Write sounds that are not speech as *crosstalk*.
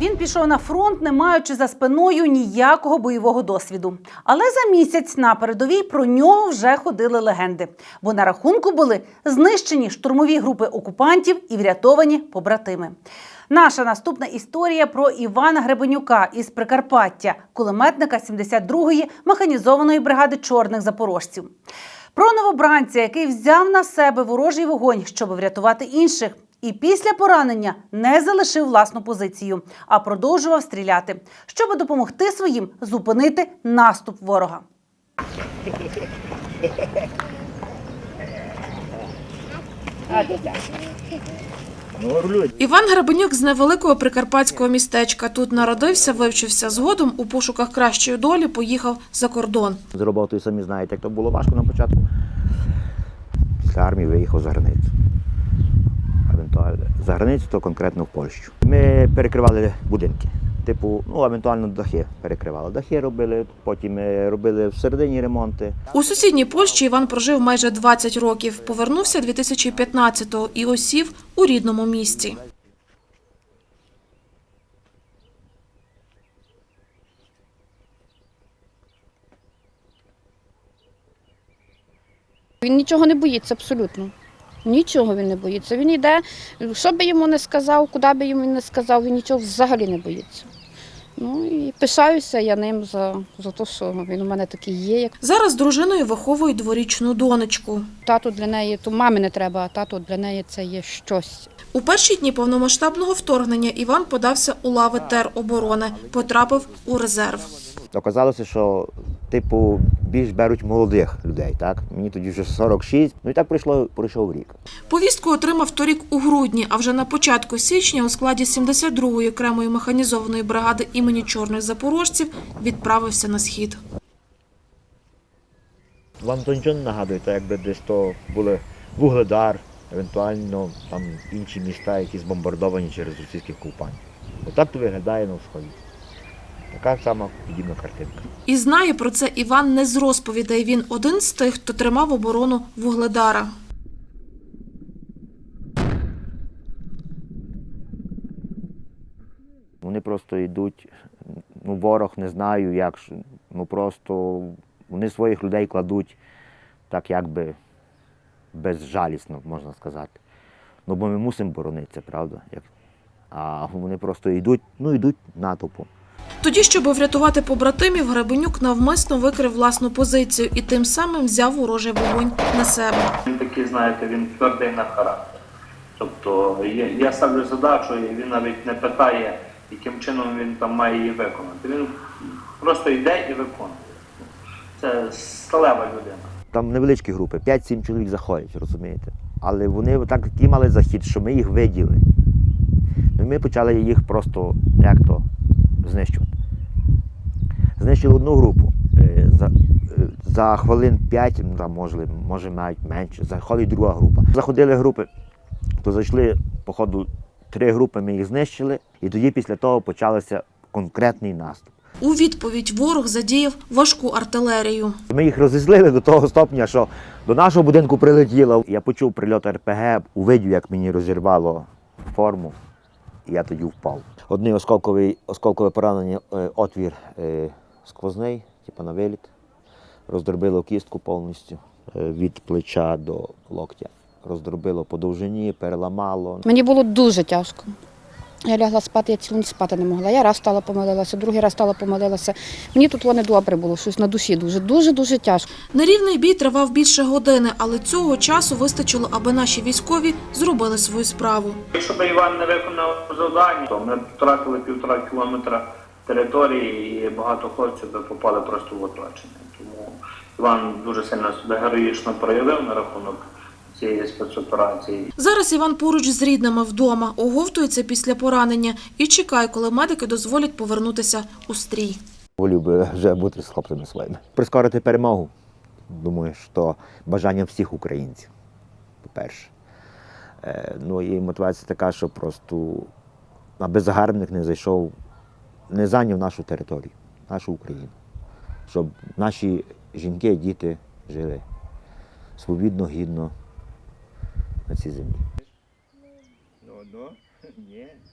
Він пішов на фронт, не маючи за спиною ніякого бойового досвіду. Але за місяць на передовій про нього вже ходили легенди, бо на рахунку були знищені штурмові групи окупантів і врятовані побратими. Наша наступна історія про Івана Гребенюка із Прикарпаття, кулеметника 72-ї механізованої бригади чорних запорожців. Про новобранця, який взяв на себе ворожий вогонь, щоб врятувати інших. І після поранення не залишив власну позицію, а продовжував стріляти, щоб допомогти своїм зупинити наступ ворога. Іван Грабенюк з невеликого прикарпатського містечка. Тут народився, вивчився згодом. У пошуках кращої долі поїхав за кордон. З роботою самі знаєте, як то було важко на початку. Після армії виїхав за границю. За границю, то конкретно в Польщу. Ми перекривали будинки. Типу, ну, евентуально дахи перекривали. Дахи робили, потім робили всередині ремонти. У сусідній Польщі Іван прожив майже 20 років. Повернувся 2015-го і осів у рідному місті. Він нічого не боїться абсолютно. Нічого він не боїться. Він йде, що би йому не сказав, куди би йому не сказав, він нічого взагалі не боїться. Ну і пишаюся я ним за, за те, що він у мене такий є. Як Зараз з дружиною виховує дворічну донечку. тато для неї, то мамі не треба, а тато для неї це є щось. У перші дні повномасштабного вторгнення Іван подався у лави тероборони, потрапив у резерв. Оказалося, що типу більш беруть молодих людей. Так? Мені тоді вже 46. Ну і так пройшло, пройшов рік. Повістку отримав торік у грудні, а вже на початку січня у складі 72-ї окремої механізованої бригади імені чорних запорожців відправився на схід. Вам то нічого не нагадує, то якби десь то були Вугледар, евентуально там інші міста, які збомбардовані через російських окупантів. Отак то виглядає на сході. Така сама подібна картинка. І знає про це Іван не з розповідей. Він один з тих, хто тримав оборону Вугледара. Вони просто йдуть, ну ворог не знаю, як ну просто вони своїх людей кладуть так якби безжалісно, можна сказати. Ну бо ми мусимо боронитися, правда? А вони просто йдуть, ну йдуть натовпом. Тоді, щоб врятувати побратимів, Гребенюк навмисно викрив власну позицію і тим самим взяв ворожий вогонь на себе. Він такий, знаєте, він твердий на характер. Тобто я, я ставлю задачу, і він навіть не питає, яким чином він там має її виконати. Він просто йде і виконує. Це сталева людина. Там невеличкі групи, 5-7 чоловік заходять, розумієте? Але вони так такий мали захід, що ми їх виділи. Ну, і ми почали їх просто як то знищувати. Знищили одну групу. Е, За, е, за хвилин 5, ну може, може навіть менше, заходить друга група. Заходили групи, то зайшли, походу, три групи, ми їх знищили, і тоді після того почався конкретний наступ. У відповідь ворог задіяв важку артилерію. Ми їх розізлили до того стопня, що до нашого будинку прилетіло. Я почув прильот РПГ, увидів, як мені розірвало форму, і я тоді впав. Одне осколковий, осколкове поранення, е, отвір сквозний, типу на виліт. Роздробило кістку повністю е, від плеча до локтя. Роздробило по довжині, переламало. Мені було дуже тяжко. Я лягла спати, я цілу ніч спати не могла. Я раз стала помилилася, другий раз стала помилилася. Мені тут воно добре було, щось на душі дуже, дуже, дуже тяжко. Нерівний бій тривав більше години, але цього часу вистачило, аби наші військові зробили свою справу. Якщо б Іван не виконав завдання, то ми втратили півтора кілометра території і багато хлопців би попали просто в оточення. Тому Іван дуже сильно себе героїчно проявив на рахунок цієї спецоперації. Зараз Іван поруч з рідними вдома, оговтується після поранення і чекає, коли медики дозволять повернутися у стрій. Волів би вже бути з хлопцями своїми. Прискорити перемогу. Думаю, що бажання всіх українців, по-перше. Е, ну і мотивація така, що просто аби загарбник не зайшов, не зайняв нашу територію, нашу Україну. Щоб наші жінки, і діти жили свобідно, гідно на цій землі. *laughs*